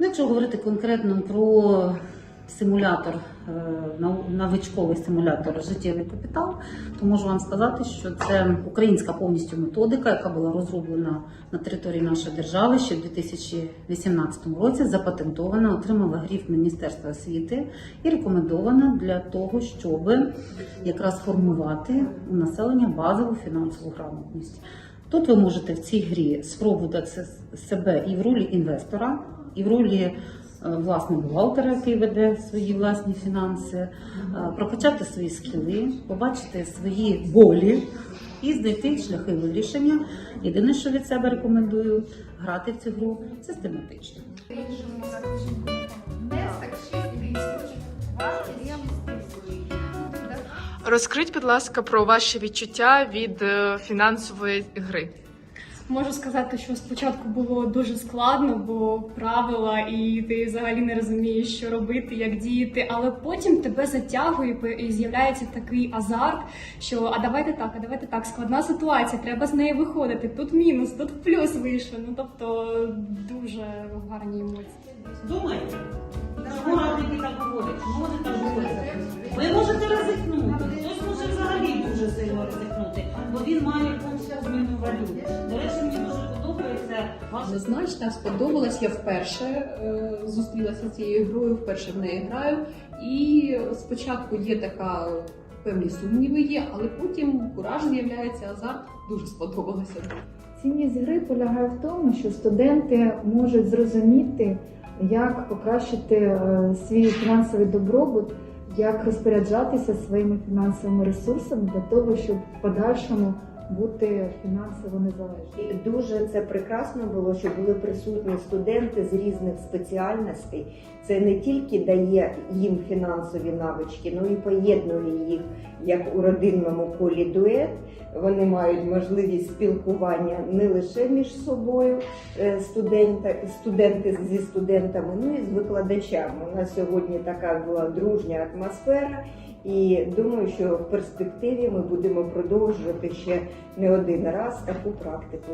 Ну, якщо говорити конкретно про симулятор, е, новичковий симулятор життєвий капітал, то можу вам сказати, що це українська повністю методика, яка була розроблена на території нашої держави ще в 2018 році, запатентована, отримала гриф Міністерства освіти і рекомендована для того, щоб якраз формувати у населення базову фінансову грамотність. Тут ви можете в цій грі спробувати себе і в ролі інвестора, і в ролі власне бухгалтера, який веде свої власні фінанси, е, прокачати свої скіли, побачити свої болі і знайти шляхи вирішення. Єдине, що від себе рекомендую, грати в цю гру систематично. Розкрить, будь ласка, про ваші відчуття від е, фінансової гри. Можу сказати, що спочатку було дуже складно, бо правила, і ти взагалі не розумієш, що робити, як діяти. Але потім тебе затягує і з'являється такий азарт, що а давайте так, а давайте так, складна ситуація, треба з неї виходити. Тут мінус, тут плюс вийшов. Ну тобто дуже гарні емоції. Думайте, чому радники так говорять? Чому вони так говорять? Повністю зміну валют. До речі, мені дуже подобається ваша Однозначно сподобалась. Я вперше е, зустрілася з цією грою, вперше в неї граю. І спочатку є така певні сумніви є, але потім кураж з'являється, азарт дуже сподобалося. Цінність гри полягає в тому, що студенти можуть зрозуміти, як покращити е, свій фінансовий добробут, як розпоряджатися своїми фінансовими ресурсами для того, щоб в подальшому бути фінансово незалежним. І дуже це прекрасно було, що були присутні студенти з різних спеціальностей. Це не тільки дає їм фінансові навички, ну і поєднує їх як у родинному колі дует. Вони мають можливість спілкування не лише між собою, е, студента, студенти зі студентами, ну і з викладачами. У нас сьогодні така була дружня атмосфера. І думаю, що в перспективі ми будемо продовжувати ще не один раз таку практику.